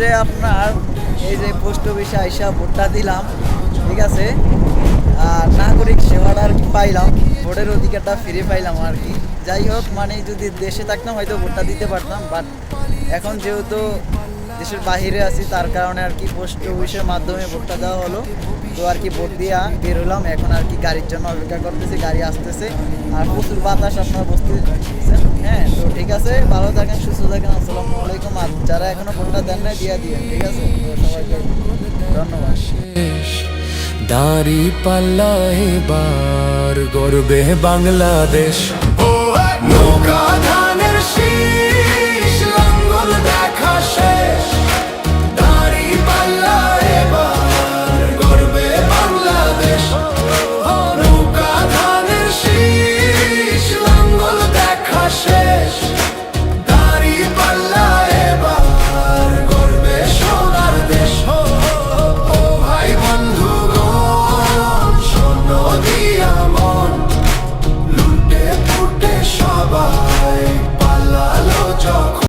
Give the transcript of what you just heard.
যে আপনার এই যে পোস্ট অফিসে আইসা ভোটটা দিলাম, ঠিক আছে? আর নাগরিক সেবাটা আর কি পাইলাম, ভোটের অধিকারটা ফিরে পাইলাম আর কি। যাই হোক মানে যদি দেশে থাকতাম হয়তো ভোটটা দিতে পারতাম বাট এখন যেহেতু দেশের বাহিরে আছি, তার কারণে আর কি পোস্ট অফিসের মাধ্যমে ভোটটা দেওয়া হলো। তো আর কি ভোট দিয়া বের হলাম এখন আর কি গাড়ির জন্য অপেক্ষা করতেছি, গাড়ি আসতেছে। আর প্রচুর বাতাস আপনার বসতেছেন হ্যাঁ তো ঠিক আছে, ভালো থাকেন, সুস্থ থাকেন, আসসালামু আলাইকুম। আর যারা এখনও ভোটটা দেন না দিয়ে দিয়ে ঠিক আছে? ধন্যবাদ। দাড়ি পাল্লা এবার গর্বে বাংলাদেশ।